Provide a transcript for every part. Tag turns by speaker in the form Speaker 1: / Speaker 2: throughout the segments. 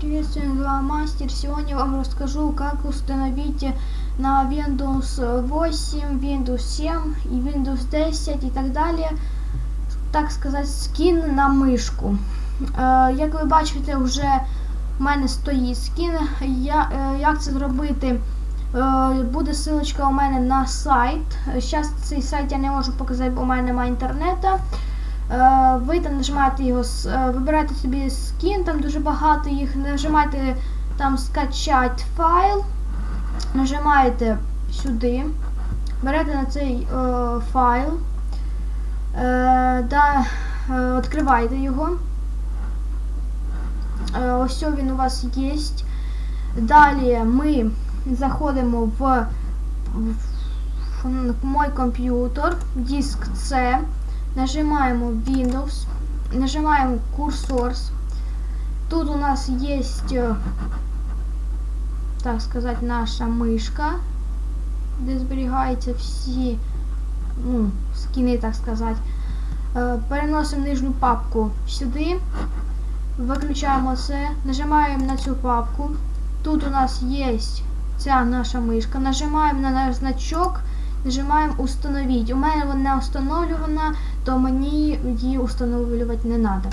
Speaker 1: Приветствую, я мастер. Сегодня я вам расскажу, как установить на Windows 8, Windows 7 и Windows 10 и так далее, так сказати, скін на мишку. Е, як ви бачите, вже в мене стоїть скін. Е, як це зробити? Е, буде ссылочка у мене на сайт. Зараз цей сайт я не можу показати, бо у мене немає інтернету. Е, ви там нажимаєте його, е, вибираєте собі скін, там дуже багато їх, нажимаєте там скачати файл, нажимаєте сюди, берете на цей е, файл, да, відкриваєте його. Ось він у вас є. Далі ми заходимо в, в, в мой комп'ютер, диск C. Нажимаємо Windows, нажимаємо курсор. Тут у нас есть, э, так сказать, наша мишка, де зберігаються всі ну, скіни, так сказати. Е, Переносимо нижню папку сюди, виключаємо це, нажимаємо на цю папку. Тут у нас є ця наша мишка, нажимаємо на наш значок, нажимаємо установити. У мене вона установлена, то мені її установлювати не треба.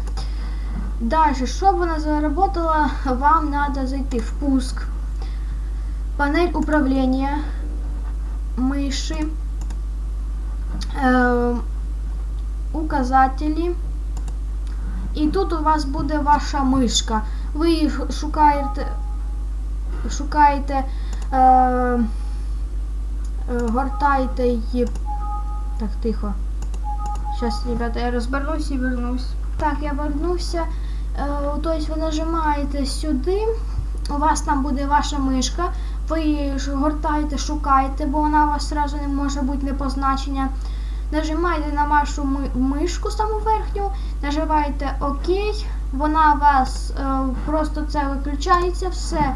Speaker 1: Далі, щоб вона заработала, вам треба зайти в пуск, панель управління миші, е, указателі. І тут у вас буде ваша мишка. Ви її шукаєте, шукаєте, е, е, гортаєте її. Так, тихо. Сейчас, ребята, я розберусь і вернусь. Так, я вернувся. Е, тобто ви нажимаєте сюди, у вас там буде ваша мишка, ви її гортаєте, шукаєте, бо вона у вас одразу не може бути не позначення. Нажимаєте на вашу ми- мишку саму верхню, нажимаєте ОК, вона у вас е, просто це виключається, все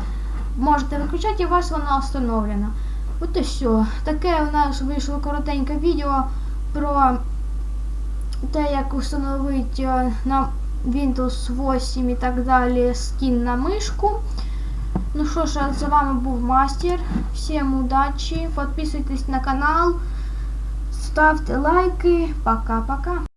Speaker 1: можете виключати, і у вас вона встановлена. От і все. Таке у нас вийшло коротеньке відео про те, як установити е, на Windows 8 і так далі скін на мишку. Ну що ж, з вами був мастер. Всім удачі, підписуйтесь на канал, ставте лайки. Пока-пока.